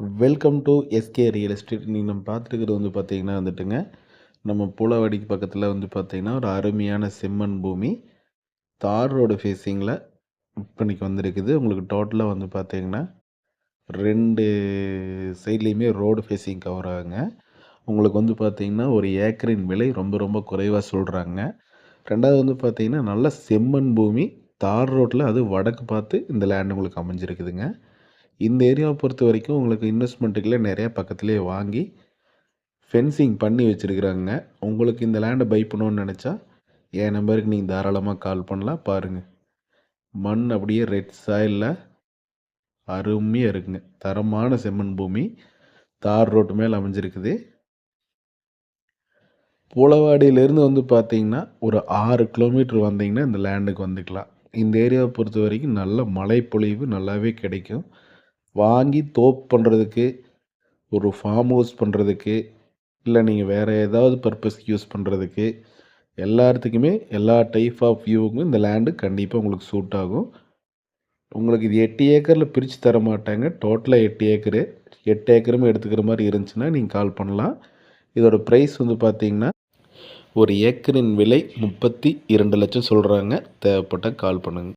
Welcome to SK real estate நீங்கள் நம்ம பார்த்துருக்கிறது வந்து பார்த்தீங்கன்னா வந்துட்டுங்க நம்ம பூலவாடிக்கு பக்கத்தில் வந்து பார்த்தீங்கன்னா ஒரு அருமையான செம்மண் பூமி. தார் ரோடு ஃபேஸிங்கில் விற்பனைக்கு வந்திருக்குது. உங்களுக்கு டோட்டலாக வந்து பார்த்தீங்கன்னா ரெண்டு சைட்லேயுமே ரோடு ஃபேஸிங் கவர் ஆகுங்க. உங்களுக்கு வந்து பார்த்தீங்கன்னா ஒரு ஏக்கரின் விலை ரொம்ப ரொம்ப குறைவாக சொல்கிறாங்க ரெண்டாவது வந்து பார்த்தீங்கன்னா நல்ல செம்மண் பூமி. தார் ரோட்டில் அது வடக்கு பார்த்து இந்த லேண்ட் உங்களுக்கு அமைஞ்சிருக்குதுங்க. இந்த ஏரியாவை பொறுத்த வரைக்கும் உங்களுக்கு இன்வெஸ்ட்மெண்ட்டுக்குள்ளே நிறையா பக்கத்துலேயே வாங்கி ஃபென்சிங் பண்ணி வச்சுருக்குறாங்க. உங்களுக்கு இந்த லேண்டை பை பண்ணணும்னு நினச்சா என் நம்பருக்கு நீங்கள் தாராளமாக கால் பண்ணலாம் பாருங்கள் மண் அப்படியே ரெட் சாயிலில் அருமையாக இருக்குங்க. தரமான செம்மண் பூமி. தார் ரோட்டு மேலே அமைஞ்சிருக்குது. பூளவாடியிலேருந்து வந்து பார்த்தீங்கன்னா ஒரு ஆறு கிலோமீட்டர் வந்தீங்கன்னா இந்த லேண்டுக்கு வந்துக்கலாம். இந்த ஏரியாவை பொறுத்த வரைக்கும் நல்ல மழை பொழிவு நல்லாவே கிடைக்கும். வாங்கி தோப் பண்ணுறதுக்கு ஒரு ஃபார்ம் ஹவுஸ் பண்ணுறதுக்கு இல்லை நீங்கள் வேறு ஏதாவது பர்பஸ்க்கு யூஸ் பண்ணுறதுக்கு எல்லாத்துக்குமே எல்லா டைப் ஆஃப் வியூவுக்கும் இந்த லேண்டு கண்டிப்பாக உங்களுக்கு சூட் ஆகும். உங்களுக்கு இது எட்டு ஏக்கரில் பிரித்து தர மாட்டாங்க. டோட்டலாக எட்டு ஏக்கரு எட்டு ஏக்கருமே எடுத்துக்கிற மாதிரி இருந்துச்சுன்னா நீங்கள் கால் பண்ணலாம். இதோட ப்ரைஸ் வந்து பார்த்தீங்கன்னா ஒரு ஏக்கரின் விலை முப்பத்தி இரண்டு லட்சம் சொல்கிறாங்க தேவைப்பட்டால் கால் பண்ணுங்கள்